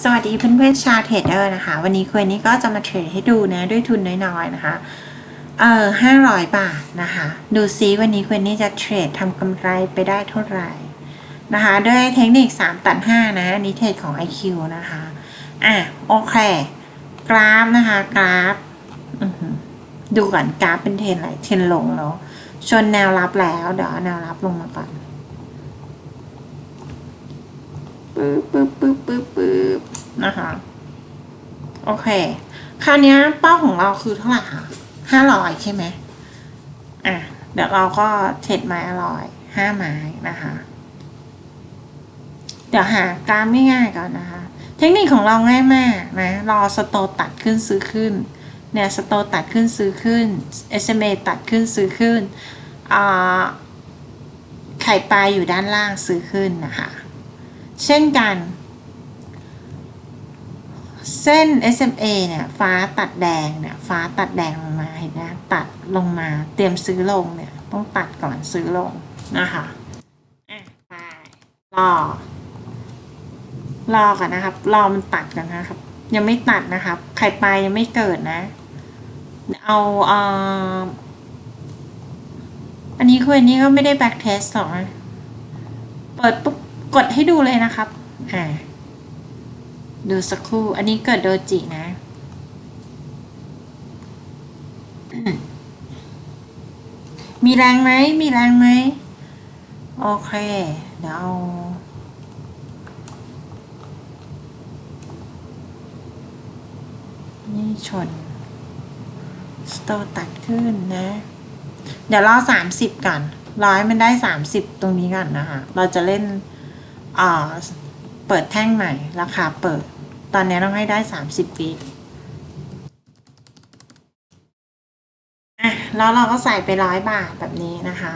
สวัสดีเพื่อนๆชาวเทรดเดอร์นะคะ วันนี้ควยนี้ก็จะมาเทรดให้ดูนะ ด้วยทุนน้อยๆนะคะ เอ่อห้าร้อยบาทนะคะ ดูซิวันนี้ควยนี้จะเทรดทำกำไรไปได้เท่าไหร่นะคะ ด้วยเทคนิค 3 ตัด 5 นะนี้เทรดของ IQ นะคะ อะ โอเค กราฟนะคะ กราฟ ดูก่อนกราฟเป็นเทรนไหลเทรนลงเนาะชนแนวรับแล้ว เดี๋ยวแนวรับลงมาก่อน ปึ๊บปึ๊บปึ๊บปึ๊บปึ๊บนะคะ โอเค คราวนี้เป้าของเราคือเท่าไหร่คะห้าร้อยใช่ไหมอะ เดี๋ยวเราก็เทรดไม้อร่อยห้าไม้นะคะ เดี๋ยวหากรามง่ายๆก่อนนะคะ เทคนิคของเราง่ายมากนะ รอสโตตัดขึ้นซื้อขึ้น เนี่ยสโตตัดขึ้นซื้อขึ้น SMA ตัดขึ้นซื้อขึ้นอ่าไข่ปลาอยู่ด้านล่างซื้อขึ้นนะคะ เช่นกัน เส้น SMA เนี่ยฟ้าตัดแดงเนี่ยฟ้าตัดแดงลงมาเห็นไหมตัดลงมาเตรียมซื้อลงเนี่ยต้องตัดก่อนซื้อลงนะคะอะไปรอรอก่อนนะครับ รอมันตัดกันนะครับ ยังไม่ตัดนะครับ ไข่ปลายังไม่เกิดนะ เอาเอ่ออันนี้คืออันนี้ก็ไม่ได้แบ็กเทสหรอกนะ เปิดปุ๊บ กดให้ดูเลยนะครับ อ่า ดูสักครู่ อันนี้เกิดโดจินะ มีแรงไหม มีแรงไหม โอเค เดี๋ยวเอานี่ชน สโตตัดขึ้นนะ เดี๋ยวรอสามสิบก่อนร้อยมันได้สามสิบตรงนี้ก่อนนะคะ เราจะเล่น เปิดแท่งใหม่ ราคาเปิด ตอนนี้ต้องให้ได้สามสิบปีอะแล้วเราก็ใส่ไปร้อยบาทแบบนี้นะคะ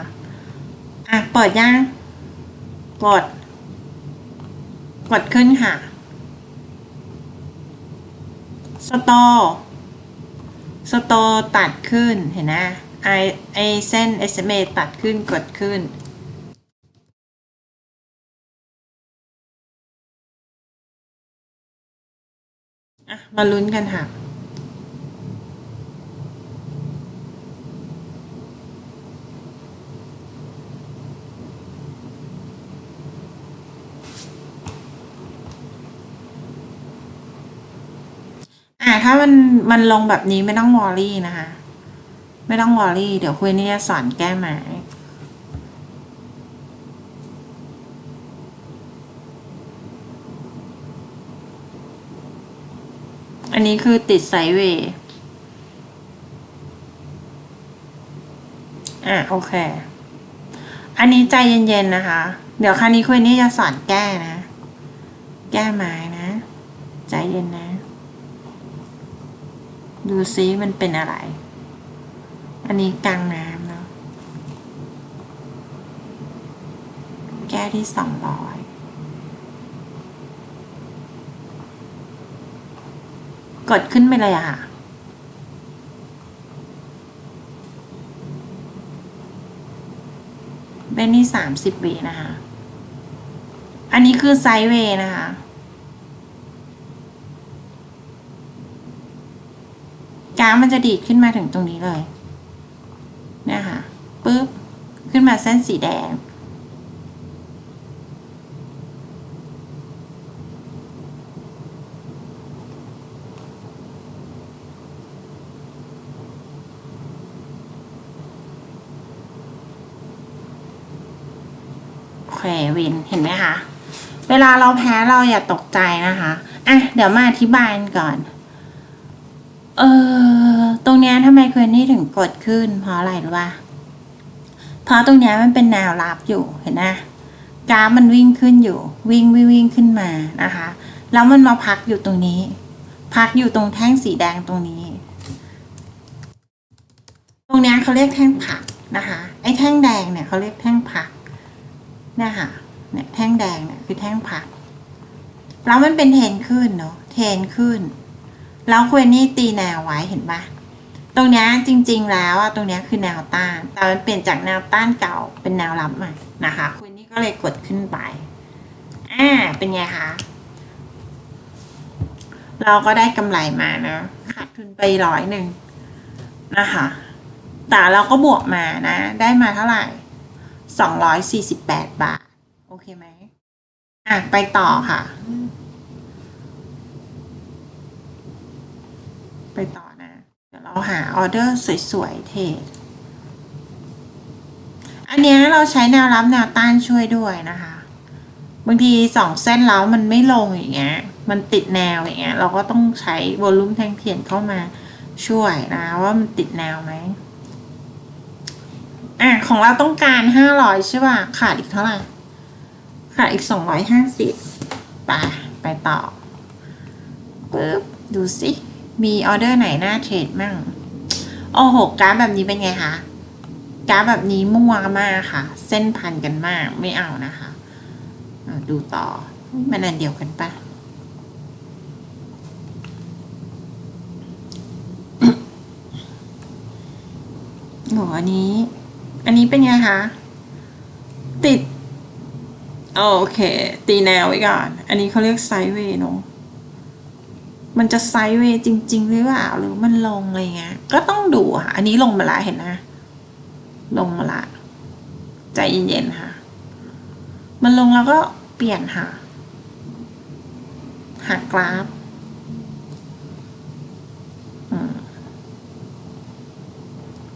อะเปิดยังกด กดขึ้นค่ะ สโตสโตตัดขึ้นเห็นไหมไอไอเส้น SMA ตัดขึ้นกดขึ้น อะ มาลุ้นกันค่ะ อ่าถ้ามัน มันลงแบบนี้ไม่ต้องวอรี่นะคะ ไม่ต้องวอรี่ เดี๋ยวคุยนี่จะสอนแก้หมาย อันนี้คือติดไซด์เวย์อะโอเค อันนี้ใจเย็นๆนะคะ เดี๋ยวคราวนี้คุยนี่จะสอนแก้นะ แก้ไม้นะ ใจเย็นนะ ดูซิมันเป็นอะไร อันนี้กลางน้ำเนาะ แก้ที่สองร้อย กดขึ้นไปเลยอะค่ะเป็นนี่สามสิบวินะคะ อันนี้คือไซด์เวย์นะคะ กราฟมันจะดีดขึ้นมาถึงตรงนี้เลยเนี่ยค่ะปุ๊บ ขึ้นมาเส้นสีแดง วินเห็นไหมคะ เวลาเราแพ้เราอย่าตกใจนะคะอะเดี๋ยวมาอธิบายกันก่อน เออตรงเนี้ยทำไมเคยนี่ถึงกดขึ้น เพราะอะไรรู้ป่ะเพราะตรงเนี้ยมันเป็นแนวรับอยู่เห็นไหมกราฟมันวิ่งขึ้นอยู่ วิ่งวิ่งวิ่งขึ้นมานะคะ แล้วมันมาพักอยู่ตรงนี้ พักอยู่ตรงแท่งสีแดงตรงนี้ ตรงเนี้ยเขาเรียกแท่งผักนะคะ ไอ้แท่งแดงเนี่ยเขาเรียกแท่งผัก เนี่ยค่ะเนี่ยแท่งแดงเนี่ยคือแท่งผัก แล้วมันเป็นเทนขึ้นเนาะเทนขึ้น แล้วควยนี่ตีแนวไว้เห็นปะตรงเนี้ยจริง ๆ แล้วอะตรงเนี้ยคือแนวต้าน แต่มันเปลี่ยนจากแนวต้านเก่าเป็นแนวรับใหม่นะคะควยนี่ก็เลยกดขึ้นไปอ่าเป็นไงคะเราก็ได้กำไรมานะขาดทุนไปร้อยหนึ่งนะคะแต่เราก็บวกมานะ ได้มาเท่าไหร่ สองร้อยสี่สิบแปดบาท โอเคไหมอะ ไปต่อค่ะ ไปต่อนะ เดี๋ยวเราหาออเดอร์สวยๆ เทรดอันเนี้ยเราใช้แนวรับแนวต้านช่วยด้วยนะคะ บางทีสองเส้นแล้วมันไม่ลงอย่างเงี้ย มันติดแนวอย่างเงี้ย เราก็ต้องใช้วอลลุ่มแทงเทียนเข้ามาช่วยนะ ว่ามันติดแนวไหม อะของเราต้องการห้าร้อยใช่ป่ะ ขาดอีกเท่าไหร่ ขาดอีกสองร้อยห้าสิบไปไปต่อปึ๊บดูสิมีออเดอร์ไหนน่าเทรดมั่งโอ้โหกราฟแบบนี้เป็นไงคะกราฟแบบนี้มั่วมากค่ะ เส้นพันกันมากไม่เอานะคะอะดูต่อมันอันเดียวกันปะโหอันนี้ อันนี้เป็นไงคะ ติด โอเค ตีแนวไว้ก่อน อันนี้เขาเรียกไซด์เวย์เนอะมันจะไซด์เวย์จริง ๆ หรือเปล่า หรือมันลงอะไรเงี้ย ก็ต้องดูค่ะ อันนี้ลงมาละเห็นนะ ลงมาละ ใจเย็นๆค่ะ มันลงแล้วก็เปลี่ยนค่ะหักกราฟ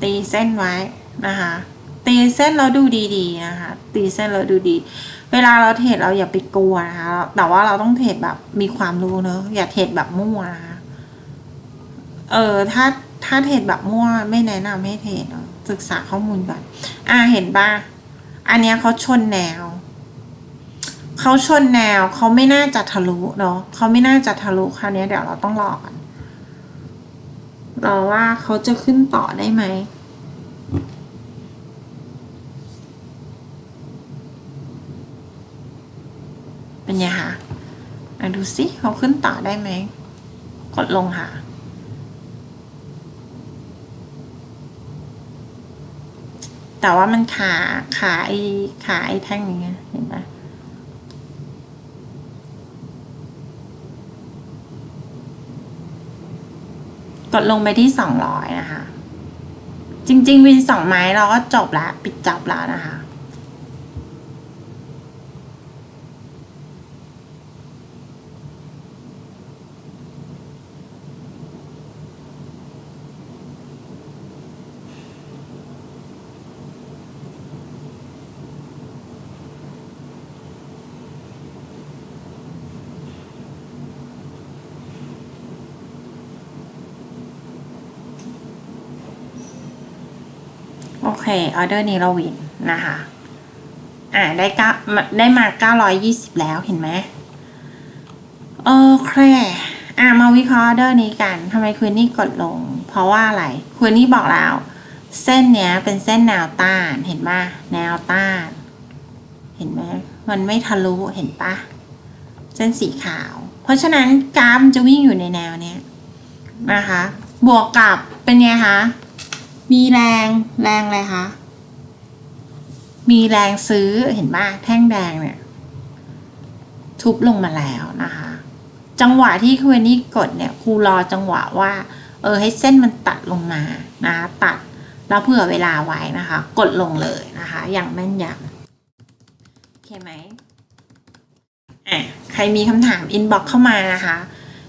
ตีเส้นไว้นะคะ ตีเส้นแล้วดูดีๆนะคะตีเส้นแล้วดูดี เวลาเราเทรดเราอย่าไปกลัวนะคะแต่ว่าเราต้องเทรดแบบมีความรู้เนอะอย่าเทรดแบบมั่วนะคะเออถ้าถ้าเทรดแบบมั่วไม่แนะนำให้เทรดศึกษาข้อมูลก่อนอ่าเห็นป่ะอันเนี้ยเขาชนแนวเขาชนแนวเขาไม่น่าจะทะลุเนาะเขาไม่น่าจะทะลุคราวนี้เดี๋ยวเราต้องรอกันรอว่าเขาจะขึ้นต่อได้ไหม เป็นไงคะดูสิเขาขึ้นต่อได้ไหม กดลงค่ะ แต่ว่ามันขาขาไอขาไอแท่งนี้ไงเห็นปะกดลงไปที่สองร้อยนะคะ จริงๆ วินสองไม้เราก็จบแล้วปิดจับแล้วนะคะ โอเคออเดอร์นี้เราวินนะคะอ่าได้เก้าได้มาเก้าร้อยยี่สิบแล้วเห็นไหมโอเคอ่ามาวิเคราะห์ออเดอร์นี้กันทำไมคืนนี้กดลง เพราะว่าอะไรคืนนี้บอกแล้ว เส้นเนี้ยเป็นเส้นแนวต้านเห็นปะแนวต้าน เห็นไหมมันไม่ทะลุเห็นปะเส้นสีขาว เพราะฉะนั้นกราฟจะวิ่งอยู่ในแนวเนี้ยนะคะ บวกกับเป็นไงคะ มีแรงแรงอะไรคะ มีแรงซื้อเห็นป่ะแท่งแดงเนี่ย ทุบลงมาแล้วนะคะ จังหวะที่คุณนี่กดเนี่ยครูรอจังหวะว่า เออให้เส้นมันตัดลงมานะตัดแล้วเผื่อเวลาไว้นะคะ กดลงเลยนะคะ อย่างแม่นยำโอเคไหมอะใครมีคำถามอินบ็อกเข้ามานะคะ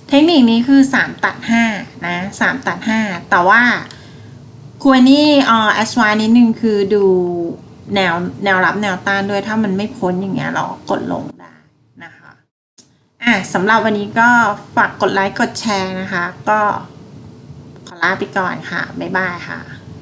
เทคนิคนี้คือสามตัดห้านะสามตัดห้าแต่ว่า ควรนี่อ่อแอสวานิดนึงคือดูแนวแนวรับแนวต้านด้วยถ้ามันไม่พ้นอย่างเงี้ยเราก็กดลงได้นะคะอะสำหรับวันนี้ก็ฝากกดไลค์กดแชร์นะคะ ก็ขอลาไปก่อนค่ะ บ๊ายบายค่ะ